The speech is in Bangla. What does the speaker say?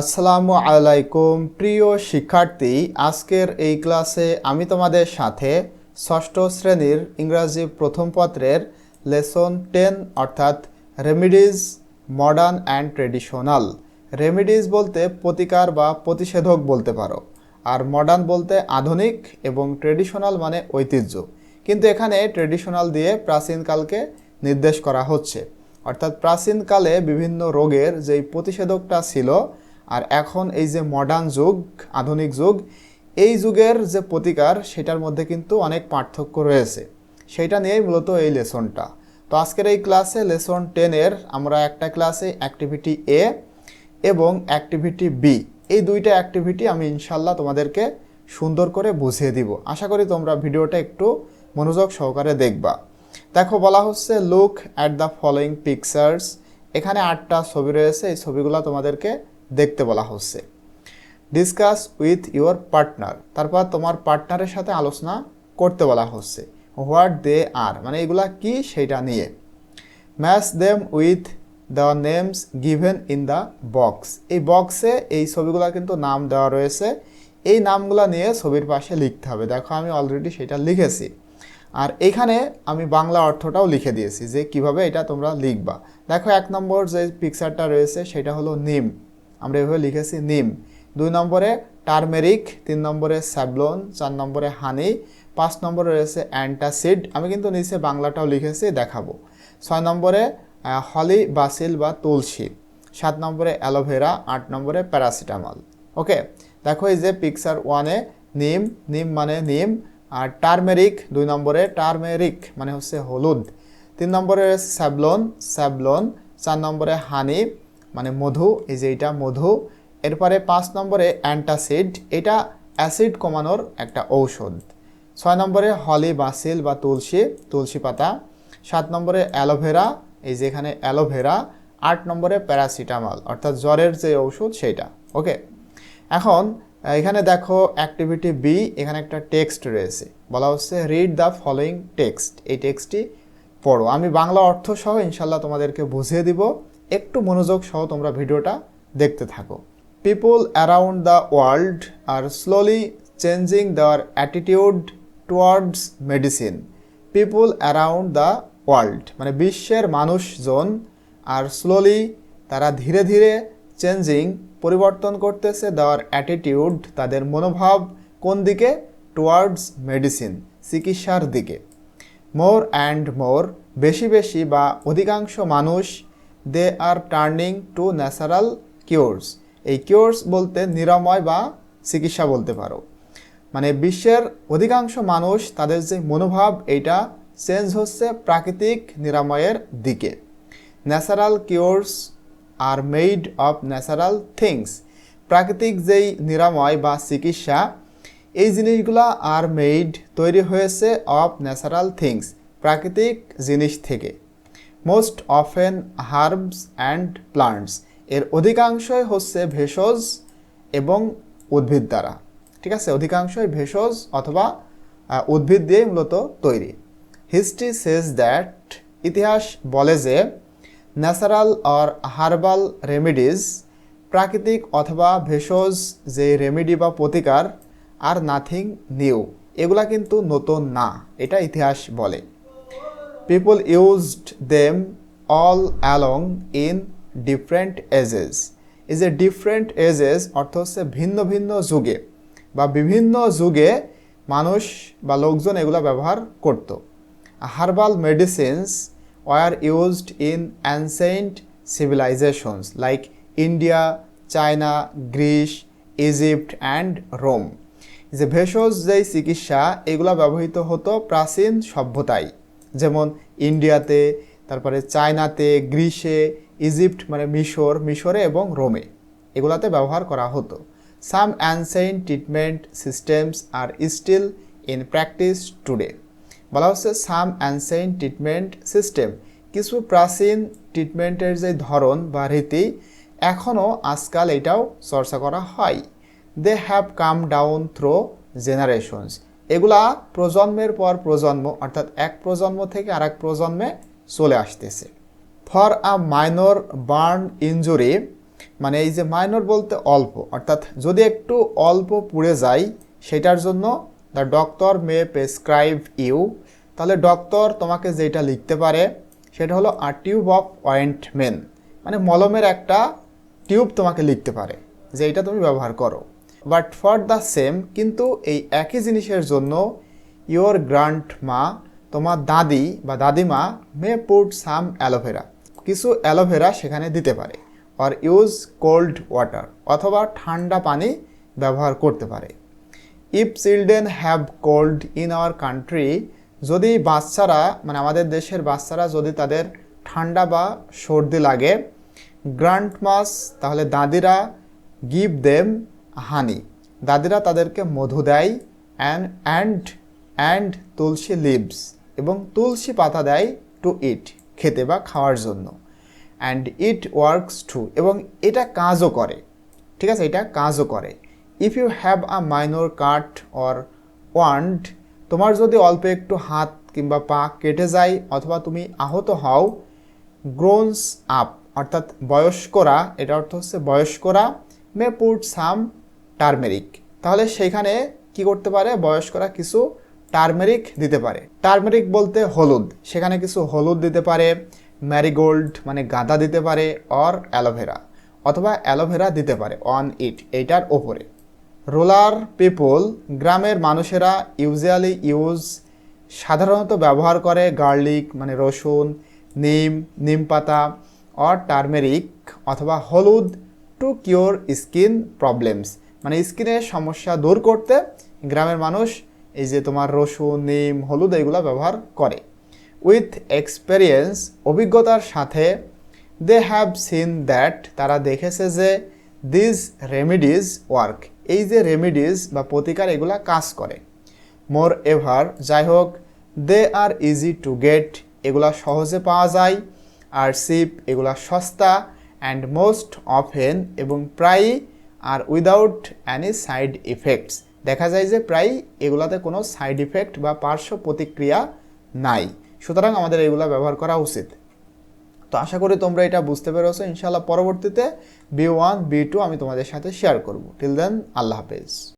আসসালামু আলাইকুম, প্রিয় শিক্ষার্থী। আজকের এই ক্লাসে আমি তোমাদের সাথে ষষ্ঠ শ্রেণির ইংরাজি প্রথম পত্রের লেসন টেন, অর্থাৎ remedies, modern and traditional remedies বলতে প্রতিকার বা প্রতিষেধক বলতে পারো, আর মডার্ন বলতে আধুনিক এবং ট্রেডিশনাল মানে ঐতিহ্য। কিন্তু এখানে ট্রেডিশনাল দিয়ে প্রাচীনকালকে নির্দেশ করা হচ্ছে। অর্থাৎ প্রাচীনকালে বিভিন্ন রোগের যেই প্রতিষেধকটা ছিল আর এখন এই যে মডার্ন যুগ, আধুনিক যুগ, এই যুগের যে প্রতিকার, সেটার মধ্যে কিন্তু অনেক পার্থক্য রয়েছে। সেইটা নিয়েই মূলত এই লেসনটা। তো আজকের এই ক্লাসে লেসন টেনের আমরা একটা ক্লাসে অ্যাক্টিভিটি এ এবং অ্যাক্টিভিটি বি এই দুইটা অ্যাক্টিভিটি আমি ইনশাল্লাহ তোমাদেরকে সুন্দর করে বুঝিয়ে দিব। আশা করি তোমরা ভিডিওটা একটু মনোযোগ সহকারে দেখবা। দেখো, বলা হচ্ছে look at the following pictures এখানে আটটা ছবি রয়েছে, এই ছবিগুলো তোমাদেরকে দেখতে বলা হচ্ছে। ডিসকাস উইথ ইউর পার্টনার তারপর তোমার পার্টনারের সাথে আলোচনা করতে বলা হচ্ছে। হোয়াট দে আর মানে এগুলা কি সেটা নিয়ে। Match them with the names given in the box এই বক্সে এই ছবিগুলো কিন্তু নাম দেওয়া রয়েছে। এই নামগুলো নিয়ে ছবির পাশে লিখতে হবে। দেখো আমি অলরেডি সেটা লিখেছি। আর এখানে আমি বাংলা অর্থটাও লিখে দিয়েছি যে কীভাবে এটা তোমরা লিখবা। দেখো এক নম্বর যে পিকচারটা রয়েছে সেটা হলো নিম আমরা এভাবে লিখেছি নিম। দুই নম্বরে টার্মেরিক, তিন নম্বরে স্যাবলন, চার নম্বরে হানি, পাঁচ নম্বরে রয়েছে অ্যান্টাসিড। আমি কিন্তু নিচে বাংলাটাও লিখেছি, দেখাবো। ছয় নম্বরে হলি, বাসিল বা তুলসী। সাত নম্বরে অ্যালোভেরা, আট নম্বরে প্যারাসিটামল। ওকে, দেখো এই যে পিকচার ওয়ানে নিম নিম মানে নিম, আর টার্মেরিক, দুই নম্বরে টার্মেরিক মানে হচ্ছে হলুদ। তিন নম্বরে স্যাবলন স্যাবলন, চার নম্বরে হানি মানে মধু, এই যে এটা মধু। এরপরে পাঁচ নম্বরে অ্যান্টাসিড, এটা অ্যাসিড কমানোর একটা ঔষধ। ছয় নম্বরে হলি বাসিল বা তুলসী তুলসী পাতা। সাত নম্বরে অ্যালোভেরা, এই যে এখানে অ্যালোভেরা। আট নম্বরে প্যারাসিটামল, অর্থাৎ জ্বরের যে ঔষধ সেইটা ওকে? এখন, এখানে দেখো অ্যাক্টিভিটি বি, এখানে একটা টেক্সট রয়েছে। বলা হচ্ছে রিড দ্য ফলোয়িং টেক্সট এই টেক্সটটি পড়ো। আমি বাংলা অর্থ সহ ইনশাল্লাহ তোমাদেরকে বুঝিয়ে দিব। একটু মনোযোগ সহ তোমরা ভিডিওটা দেখতে থাকো। People around the world are slowly changing their attitude towards medicine people around the world মানে বিশ্বের মানুষজন আর স্লোলি তারা ধীরে ধীরে চেঞ্জিং পরিবর্তন করতেছে দেওয়ার অ্যাটিটিউড তাদের মনোভাব কোন দিকে? টুয়ার্ডস মেডিসিন চিকিৎসার দিকে। মোর অ্যান্ড মোর বেশি বেশি বা অধিকাংশ মানুষ they are turning to natural cures এই কিওরস বলতে নিরাময় বা চিকিৎসা বলতে পারো। মানে বিশ্বের অধিকাংশ মানুষ তাদের যে মনোভাব, এইটা চেঞ্জ হচ্ছে প্রাকৃতিক নিরাময়ের দিকে। Natural cures are made of natural things প্রাকৃতিক যেই নিরাময় বা চিকিৎসা, এই জিনিসগুলো আর মেড তৈরি হয়েছে অফ ন্যাচারাল থিংস প্রাকৃতিক জিনিস থেকে। Most often herbs and plants এর অধিকাংশই হচ্ছে ভেষজ এবং উদ্ভিদ দ্বারা। ঠিক আছে? অধিকাংশই ভেষজ অথবা উদ্ভিদ দিয়ে মূলত তৈরি। হিস্ট্রি সেজ দ্যাট ইতিহাস বলে যে ন্যাচারাল অর হার্বাল রেমিডিজ প্রাকৃতিক অথবা ভেষজ যে রেমিডি বা প্রতিকার আর নাথিং নিউ। এগুলা কিন্তু নতুন না। এটা ইতিহাস বলে। People used them all along in different ages এই যে ডিফারেন্ট এজেস অর্থ হচ্ছে ভিন্ন ভিন্ন যুগে বা বিভিন্ন যুগে মানুষ বা লোকজন এগুলো ব্যবহার করত। Herbal medicines were used in ancient civilisations like India China Greece Egypt and Rome যে ভেষজ যেই চিকিৎসা এগুলো ব্যবহৃত হতো প্রাচীন সভ্যতায়। যেমন ইন্ডিয়াতে, তারপরে চায়নাতে গ্রিসে ইজিপ্ট মানে মিশর, মিশরে এবং রোমে। এগুলাতে ব্যবহার করা হতো। Some ancient treatment systems are still in practice today বলা হচ্ছে সাম অ্যানসেন্ট ট্রিটমেন্ট সিস্টেম কিছু প্রাচীন ট্রিটমেন্টের যে ধরন বা রীতি এখনও আজকাল এটাও চর্চা করা হয়। They have come down through generations এগুলা প্রজন্মের পর প্রজন্ম, অর্থাৎ এক প্রজন্ম থেকে আরেক প্রজন্মে চলে আসতেছে। For a minor burn injury মানে এই যে মাইনর বলতে অল্প, অর্থাৎ যদি একটু অল্প পুড়ে যায়, সেটার জন্য the doctor may prescribe you তাহলে ডক্টর তোমাকে যেটা লিখতে পারে, সেটা হলো আ টিউব অফ অয়েন্টমেন্ট মানে মলমের একটা টিউব তোমাকে লিখতে পারে, যে এটা তুমি ব্যবহার করো। বাট ফর দ্য সেম, কিন্তু এই একই জিনিসের জন্য ইয়োর গ্রান্ট মা, তোমার দাদি বা দাদিমা may put some aloe vera. কিছু অ্যালোভেরা সেখানে দিতে পারে অর ইউজ কোল্ড ওয়াটার অথবা ঠান্ডা পানি ব্যবহার করতে পারে। If children have cold in our country যদি বাচ্চারা মানে আমাদের দেশের বাচ্চারা যদি তাদের ঠান্ডা বা সর্দি লাগে, গ্রান্ট মাস তাহলে দাদিরা গিভ দেম হানি। দাদিরা তাদেরকে মধু দেয় and and and tulsi leaves এবং তুলসী পাতা দেয় টু ইট খেতে বা খাওয়ার জন্য। অ্যান্ড ইট ওয়ার্কস টু এবং এটা কাজও করে। ঠিক আছে, এটা কাজও করে। If you have a minor cut or wound তোমার যদি অল্প একটু হাত কিংবা পা কেটে যায় অথবা তুমি আহত হও গ্রোনস আপ অর্থাৎ বয়স্করা, এটা অর্থ হচ্ছে বয়স্করা মে পুট সাম টার্মেরিক। তাহলে সেখানে কি করতে পারে? বয়স্করা কিছু টার্মেরিক দিতে পারে। টার্মেরিক বলতে হলুদ। সেখানে কিছু হলুদ দিতে পারে, ম্যারিগোল্ড মানে গাঁদা দিতে পারে, অর অ্যালোভেরা অথবা অ্যালোভেরা দিতে পারে, অন ইট, এইটার ওপরে। রোলার পিপল গ্রামের মানুষেরা ইউজুয়ালি ইউজ, সাধারণত ব্যবহার করে গার্লিক মানে রসুন, নিম নিম পাতা, অর টার্মেরিক অথবা হলুদ টু কিওর স্কিন প্রবলেমস। মানে স্কিনের সমস্যা দূর করতে গ্রামের মানুষ এই যে তোমার রসুন, নিম, হলুদ এগুলো ব্যবহার করে। উইথ এক্সপেরিয়েন্স অভিজ্ঞতার সাথে দে হ্যাভ সিন দ্যাট তারা দেখেছে যে দিস রেমিডিজ ওয়ার্ক এই যে রেমিডিজ বা প্রতিকার এগুলা কাজ করে। মোর এভার যাই হোক they are easy to get এগুলা সহজে পাওয়া যায়, আর সিপ এগুলা সস্তা অ্যান্ড মোস্ট অফেন এবং প্রায়ই are without any side effects দেখা যায় যে প্রায় এগুলাতে কোনো সাইড ইফেক্ট বা পার্শ্ব প্রতিক্রিয়া নাই। সুতরাং আমাদের এগুলো ব্যবহার করা উচিত। তো আশা করি তোমরা এটা বুঝতে পেরেছ। ইনশাআল্লাহ পরবর্তীতে বি ওয়ান, বি টু আমি তোমাদের সাথে শেয়ার করব। টিল দেন আল্লাহ হাফেজ।